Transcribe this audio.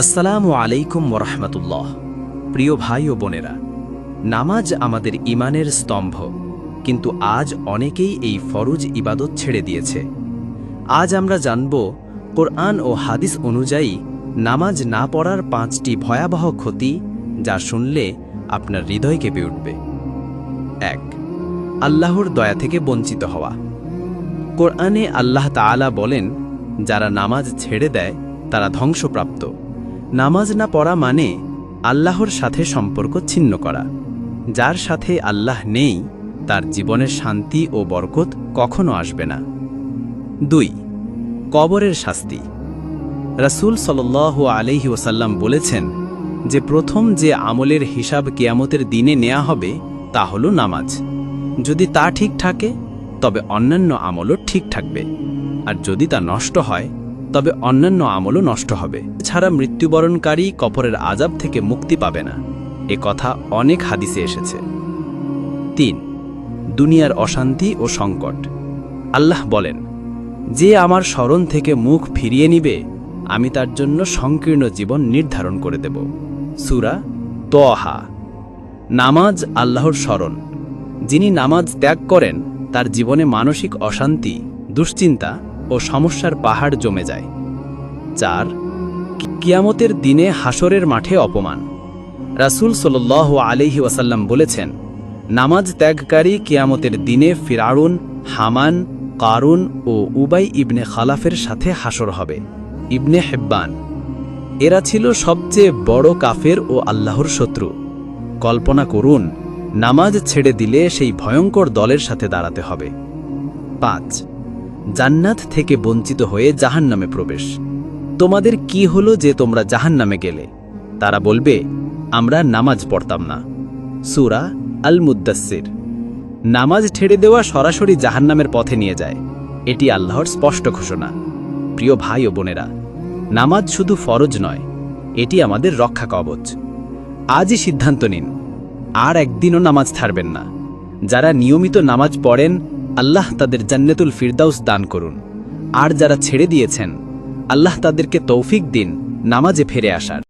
আসসালামু আলাইকুম ওরহমতুল্লাহ। প্রিয় ভাই ও বোনেরা, নামাজ আমাদের ইমানের স্তম্ভ, কিন্তু আজ অনেকেই এই ফরজ ইবাদত ছেড়ে দিয়েছে। আজ আমরা জানব কোরআন ও হাদিস অনুযায়ী নামাজ না পড়ার পাঁচটি ভয়াবহ ক্ষতি যা শুনলে আপনার হৃদয় কেঁপে উঠবে। এক, আল্লাহর দয়া থেকে বঞ্চিত হওয়া। কোরআনে আল্লাহ তাআলা বলেন, যারা নামাজ ছেড়ে দেয়, তারা ধ্বংসপ্রাপ্ত। নামাজ না পড়া মানে আল্লাহর সাথে সম্পর্ক ছিন্ন করা। যার সাথে আল্লাহ নেই, তার জীবনের শান্তি ও বরকত কখনো আসবে না। দুই, কবরের শাস্তি। রাসূল সাল্লাল্লাহু আলাইহি ওসাল্লাম বলেছেন যে, প্রথম যে আমলের হিসাব কেয়ামতের দিনে নেওয়া হবে, তা হল নামাজ। যদি তা ঠিক থাকে, তবে অন্যান্য আমলও ঠিক থাকবে। আর যদি তা নষ্ট হয় তবে অন্যান্য আমলও নষ্ট হবে। ছাড়া মৃত্যুবরণকারী কপরের আজাব থেকে মুক্তি পাবে না। এ কথা অনেক হাদিসে এসেছে। তিন, দুনিয়ার অশান্তি ও সংকট। আল্লাহ বলেন, যে আমার স্মরণ থেকে মুখ ফিরিয়ে নিবে, আমি তার জন্য সংকীর্ণ জীবন নির্ধারণ করে দেব। সুরা তোহা। নামাজ আল্লাহর স্মরণ। যিনি নামাজ ত্যাগ করেন, তার জীবনে মানসিক অশান্তি, দুশ্চিন্তা ও সমস্যার পাহাড় জমে যায়। চার, কিয়ামতের দিনে হাসরের মাঠে অপমান। রাসূল সাল্লাহ আলিহি ওয়াসাল্লাম বলেছেন, নামাজ ত্যাগকারী কিয়ামতের দিনে ফিরারুন হামান, কারুন ও উবাই ইবনে খালাফের সাথে হাসর হবে। ইবনে হেব্বান, এরা ছিল সবচেয়ে বড় কাফের ও আল্লাহর শত্রু। কল্পনা করুন, নামাজ ছেড়ে দিলে সেই ভয়ঙ্কর দলের সাথে দাঁড়াতে হবে। পাঁচ জান্নাত থেকে বঞ্চিত হয়ে জাহান্নামে প্রবেশ। তোমাদের কি হলো যে তোমরা জাহান্নামে গেলে? তারা বলবে, আমরা নামাজ পড়তাম না। সুরা আল মুদাসির নামাজ ছেড়ে দেওয়া সরাসরি জাহান্নামের পথে নিয়ে যায়। এটি আল্লাহর স্পষ্ট ঘোষণা। প্রিয় ভাই ও বোনেরা, নামাজ শুধু ফরজ নয়, এটি আমাদের রক্ষা কবচ। আজই সিদ্ধান্ত নিন, আর একদিনও নামাজ ছাড়বেন না। যারা নিয়মিত নামাজ পড়েন আল্লাহ তাদের জান্নাতুল ফিরদাউস দান করুন। আর যারা ছেড়ে দিয়েছেন, আল্লাহ তাদেরকে তৌফিক দিন, নামাজে ফিরে আসার।